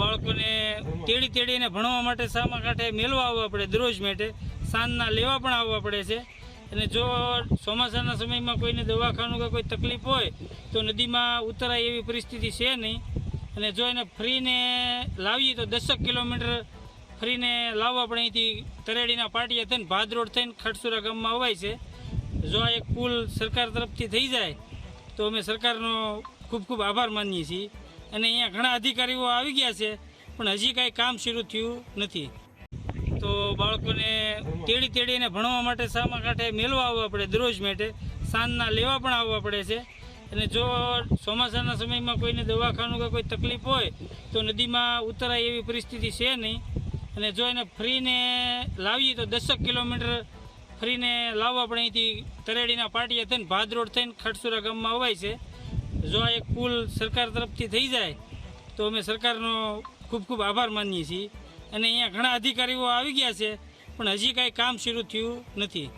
બાળકોને તેડી તેડીને ભણવા માટે સામા કાંઠે મેળવા આવવા પડે દરરોજ માટે, સાંજના લેવા પણ આવવા પડે છે. અને જો ચોમાસાના સમયમાં કોઈને દવાખાનું કે કોઈ તકલીફ હોય, તો નદીમાં ઉતરાય એવી પરિસ્થિતિ છે નહીં. અને જો એને ફ્રીને લાવીએ તો દસેક કિલોમીટર ફરીને લાવવા પણ અહીંથી તરેડીના પાટિયા થઈને ભાદ રોડ થઈને ખડસુરા ગામમાં અવાય છે. જો આ એક પુલ સરકાર તરફથી થઈ જાય, તો અમે સરકારનો ખૂબ ખૂબ આભાર માનીએ છીએ. અને અહીંયા ઘણા અધિકારીઓ આવી ગયા છે, પણ હજી કાંઈ કામ શરૂ થયું નથી. તો બાળકોને તેડી તેડીને ભણવા માટે સામા કાંઠે મેળવા આવવા પડે દરરોજ માટે, સાંજના લેવા પણ આવવા પડે છે. અને જો ચોમાસાના સમયમાં કોઈને દવાખાનું કે કોઈ તકલીફ હોય, તો નદીમાં ઉતરાય એવી પરિસ્થિતિ છે નહીં. અને જો એને ફ્રીને લાવીએ તો દસક કિલોમીટર ફરીને લાવવા પણ અહીંથી તરેડીના પાટિયા થઈને ભાદ રોડ થઈને ખડસુરા ગામમાં અવાય છે. જો આ એક પુલ સરકાર તરફથી થઈ જાય, તો અમે સરકારનો ખૂબ ખૂબ આભાર માનીએ છીએ. અને અહીંયા ઘણા અધિકારીઓ આવી ગયા છે, પણ હજી કાંઈ કામ શરૂ થયું નથી.